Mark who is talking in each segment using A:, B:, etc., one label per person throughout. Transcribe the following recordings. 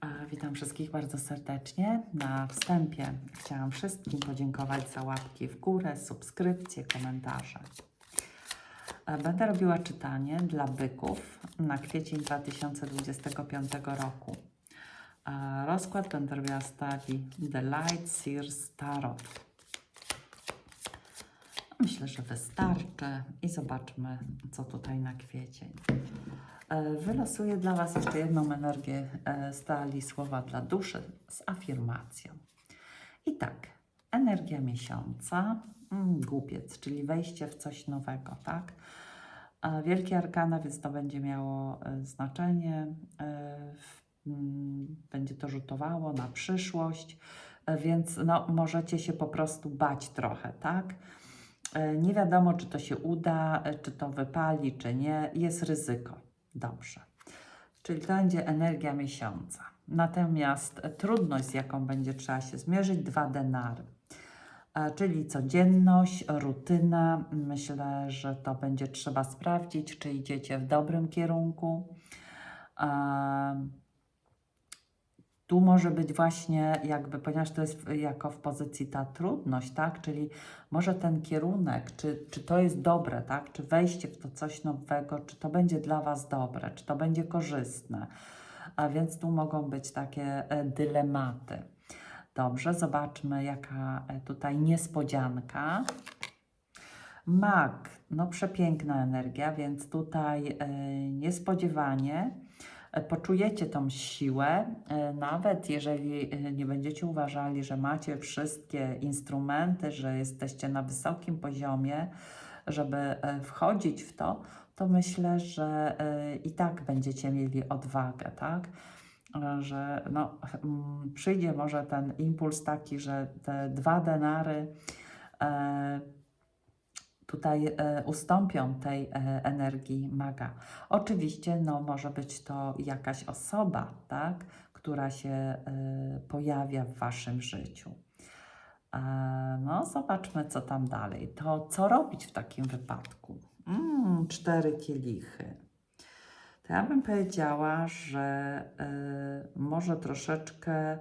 A: E, Witam wszystkich bardzo serdecznie. Na wstępie chciałam wszystkim podziękować za łapki w górę, subskrypcje, komentarze. E, Będę robiła czytanie dla byków na kwiecień 2025 roku. E, Rozkład będę robiła z talii The Light Sears Tarot. Myślę, że wystarczy i zobaczmy, co tutaj na kwiecień. E, Wylosuję dla Was jeszcze jedną energię e, z talii słowa dla duszy z afirmacją. I tak, energia miesiąca, mm, głupiec, czyli wejście w coś nowego, tak? E, Wielkie arkana, więc to będzie miało e, znaczenie, e, mm, będzie to rzutowało na przyszłość, e, więc no, możecie się po prostu bać trochę, tak? E, Nie wiadomo, czy to się uda, e, czy to wypali, czy nie. Jest ryzyko. Dobrze. Czyli to będzie energia miesiąca. Natomiast e, trudność, z jaką będzie trzeba się zmierzyć, dwa denary. E, Czyli codzienność, rutyna. Myślę, że to będzie trzeba sprawdzić, czy idziecie w dobrym kierunku. Tu może być właśnie jakby, ponieważ to jest jako w pozycji ta trudność, tak? Czyli może ten kierunek, czy, czy to jest dobre, tak? Czy wejście w to coś nowego, czy to będzie dla Was dobre, czy to będzie korzystne. A więc tu mogą być takie e, dylematy. Dobrze, zobaczmy jaka e, tutaj niespodzianka. Mag, no przepiękna energia, więc tutaj e, niespodziewanie poczujecie tą siłę, e, nawet jeżeli e, nie będziecie uważali, że macie wszystkie instrumenty, że jesteście na wysokim poziomie, żeby e, wchodzić w to, to myślę, że e, i tak będziecie mieli odwagę, tak? E, Że no, mm, przyjdzie może ten impuls taki, że te dwa denary e, tutaj e, ustąpią tej e, energii maga. Oczywiście no, może być to jakaś osoba, tak, która się e, pojawia w waszym życiu. No, zobaczmy, co tam dalej. To co robić w takim wypadku? Mm, cztery kielichy. To ja bym powiedziała, że e, może troszeczkę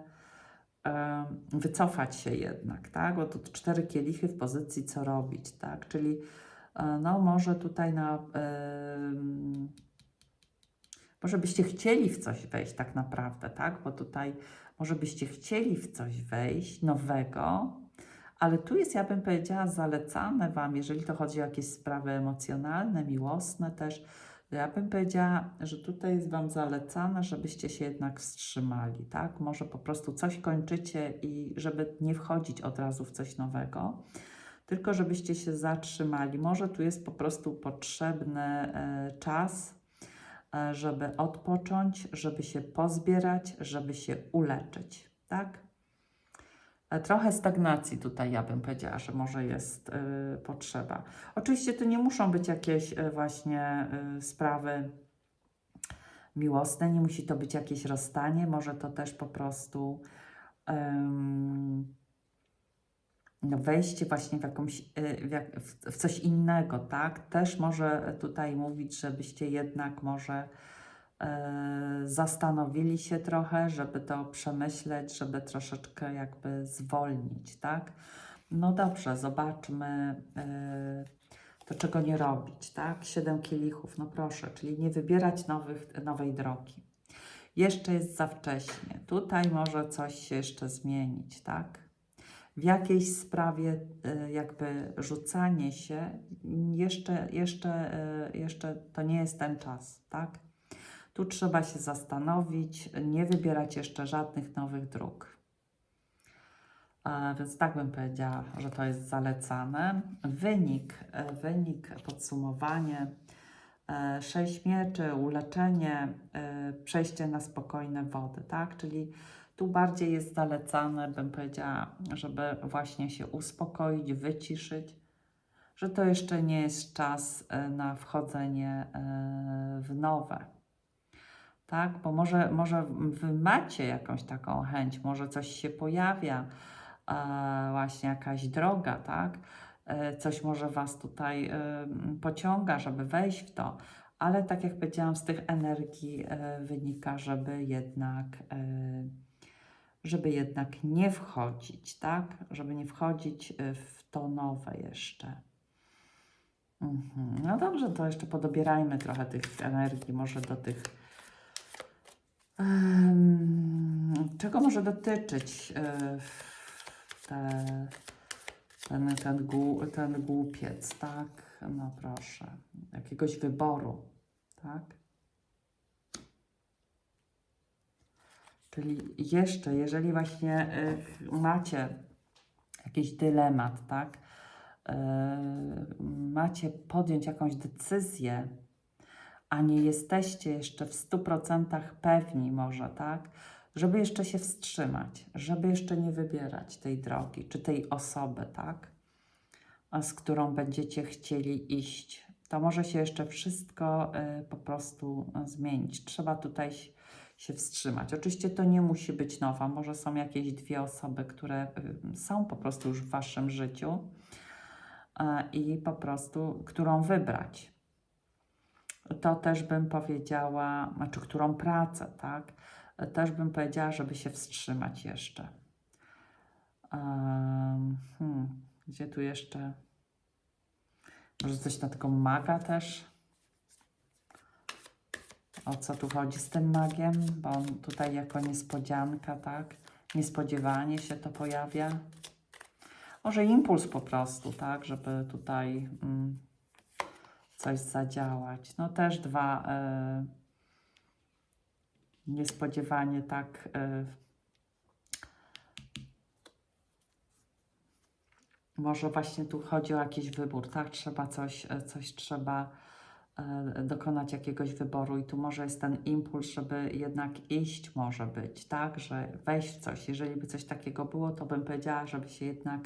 A: wycofać się jednak, tak? Bo to cztery kielichy w pozycji co robić, tak? Czyli e, no może tutaj na może byście chcieli w coś wejść tak naprawdę, tak? Bo tutaj może byście chcieli w coś wejść nowego, ale tu jest, ja bym powiedziała, zalecane Wam, jeżeli to chodzi o jakieś sprawy emocjonalne, miłosne też, ja bym powiedziała, że tutaj jest Wam zalecane, żebyście się jednak wstrzymali, tak? Może po prostu coś kończycie i żeby nie wchodzić od razu w coś nowego, tylko żebyście się zatrzymali. Może tu jest po prostu potrzebny e, czas, e, żeby odpocząć, żeby się pozbierać, żeby się uleczyć, tak? E, Trochę stagnacji tutaj ja bym powiedziała, że może jest y, potrzeba. Oczywiście to nie muszą być jakieś y, właśnie y, sprawy miłosne, nie musi to być jakieś rozstanie, może to też po prostu ym, no wejście właśnie w jakąś, y, w, jak, w, w coś innego, tak? Też może tutaj mówić, żebyście jednak może zastanowili się trochę, żeby to przemyśleć, żeby troszeczkę jakby zwolnić, tak? No dobrze, zobaczmy e, to, czego nie robić, tak? Siedem kielichów, no proszę, czyli nie wybierać nowych, nowej drogi. Jeszcze jest za wcześnie. Tutaj może coś się jeszcze zmienić, tak? W jakiejś sprawie e, jakby rzucanie się, jeszcze, jeszcze, e, jeszcze to nie jest ten czas, tak? Tu trzeba się zastanowić, nie wybierać jeszcze żadnych nowych dróg. E, Więc tak bym powiedziała, że to jest zalecane. Wynik, e, wynik, podsumowanie. e, Sześć mieczy, uleczenie, przejście na spokojne wody, tak? Czyli tu bardziej jest zalecane, bym powiedziała, żeby właśnie się uspokoić, wyciszyć, że to jeszcze nie jest czas na wchodzenie w nowe tak? Bo może, może wy macie jakąś taką chęć, może coś się pojawia, e, właśnie jakaś droga, tak? E, coś może was tutaj e, pociąga, żeby wejść w to, ale tak jak powiedziałam, z tych energii e, wynika, żeby jednak, e, żeby jednak nie wchodzić, tak? Żeby nie wchodzić e, w to nowe jeszcze. Mhm. No dobrze, to jeszcze podobierajmy trochę tych energii, może do tych. Czego może dotyczyć e, te, ten, ten, ten głupiec, tak? No proszę, jakiegoś wyboru, tak? Czyli jeszcze, jeżeli właśnie y, macie jakiś dylemat, tak? Y, macie podjąć jakąś decyzję, a nie jesteście jeszcze w 100% pewni, może, tak? Żeby jeszcze się wstrzymać, żeby jeszcze nie wybierać tej drogi, czy tej osoby, tak? Z którą będziecie chcieli iść. To może się jeszcze wszystko y, po prostu y, zmienić. Trzeba tutaj się- wstrzymać. Oczywiście to nie musi być nowa, może są jakieś dwie osoby, które y, są po prostu już w waszym życiu i po prostu, którą wybrać. To też bym powiedziała, znaczy którą pracę, tak? Też bym powiedziała, żeby się wstrzymać jeszcze. Hmm, gdzie tu jeszcze? Może coś na tego maga też? O co tu chodzi z tym magiem? Bo on tutaj jako niespodzianka, tak? Niespodziewanie się to pojawia. Może impuls po prostu, tak? Żeby tutaj mm, coś zadziałać. No też dwa e, niespodziewanie tak e, może właśnie tu chodzi o jakiś wybór, tak? Trzeba coś, e, coś trzeba e, dokonać jakiegoś wyboru i tu może jest ten impuls, żeby jednak iść może być, tak? Że wejść w coś. Jeżeli by coś takiego było, to bym powiedziała, żeby się jednak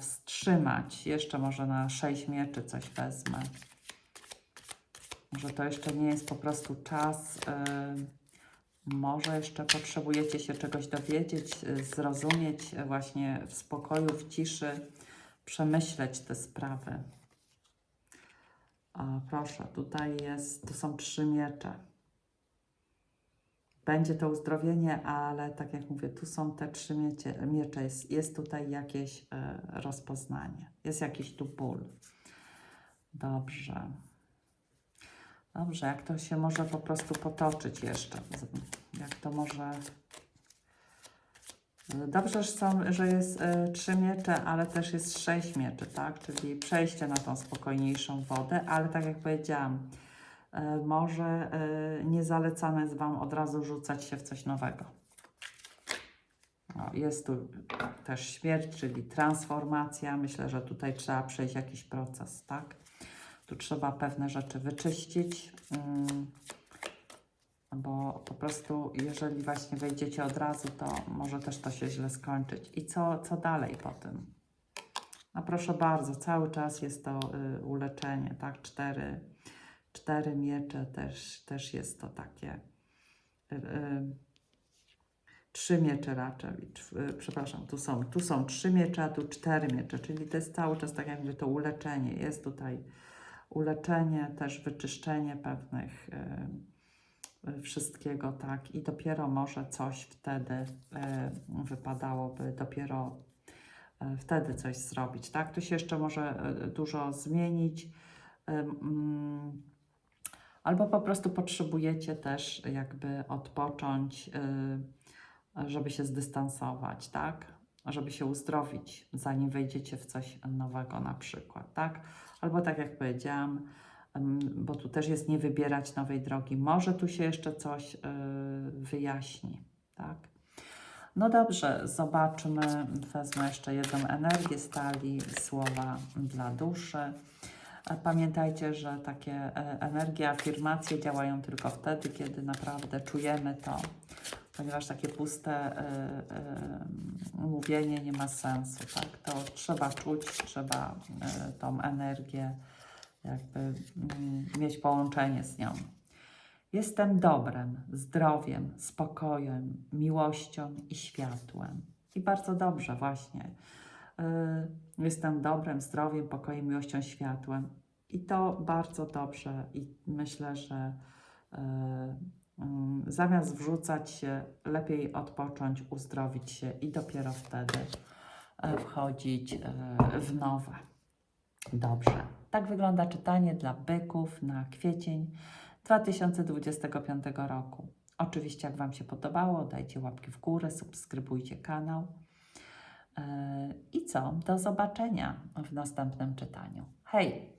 A: wstrzymać. Jeszcze może na sześć mieczy coś wezmę. Może to jeszcze nie jest po prostu czas. y, może jeszcze potrzebujecie się czegoś dowiedzieć, y, zrozumieć właśnie w spokoju, w ciszy, przemyśleć te sprawy. O, proszę, tutaj jest, tu są trzy miecze. Będzie to uzdrowienie, ale tak jak mówię, tu są te trzy miecie, miecze. Jest, jest tutaj jakieś y, rozpoznanie, jest jakiś tu ból. Dobrze. Dobrze, jak to się może po prostu potoczyć jeszcze? Jak to może. Dobrze, że, są, że jest e, trzy miecze, ale też jest sześć mieczy, tak? Czyli przejście na tą spokojniejszą wodę, ale tak jak powiedziałam, może e, nie zalecane jest Wam od razu rzucać się w coś nowego. O, jest tu też śmierć, czyli transformacja. Myślę, że tutaj trzeba przejść jakiś proces, tak? Tu trzeba pewne rzeczy wyczyścić, mm, bo po prostu jeżeli właśnie wejdziecie od razu, to może też to się źle skończyć. I co, co dalej po tym? No proszę bardzo, cały czas jest to y, uleczenie, tak? Cztery, cztery miecze też, też jest to takie. Y, y, trzy miecze raczej, cz- y, przepraszam, tu są, tu są trzy miecze, a tu cztery miecze, czyli to jest cały czas tak jakby to uleczenie. Jest tutaj uleczenie, też wyczyszczenie pewnych wszystkiego, tak, i dopiero może coś wtedy wypadałoby, dopiero wtedy coś zrobić, tak. Tu się jeszcze może dużo zmienić. mm, Albo po prostu potrzebujecie też jakby odpocząć, y, żeby się zdystansować, tak? Żeby się uzdrowić, zanim wejdziecie w coś nowego na przykład, tak? Albo tak jak powiedziałam, bo tu też jest nie wybierać nowej drogi, może tu się jeszcze coś y, wyjaśni, tak? No dobrze, zobaczmy, wezmę jeszcze jedną energię stali, słowa dla duszy. Pamiętajcie, że takie e, energie, afirmacje działają tylko wtedy, kiedy naprawdę czujemy to, ponieważ takie puste e, e, mówienie nie ma sensu, tak? To trzeba czuć, trzeba tą energię jakby mm, mieć połączenie z nią. Jestem dobrem, zdrowiem, spokojem, miłością i światłem. I bardzo dobrze, właśnie. Y, Jestem dobrem, zdrowiem, pokojem, miłością, światłem. I to bardzo dobrze i myślę, że e, mm, zamiast wrzucać się, lepiej odpocząć, uzdrowić się i dopiero wtedy e, wchodzić w nowe. Dobrze. Tak wygląda czytanie dla byków na kwiecień 2025 roku. Oczywiście, jak Wam się podobało, dajcie łapki w górę, subskrybujcie kanał. Yy, I co? Do zobaczenia w następnym czytaniu. Hej!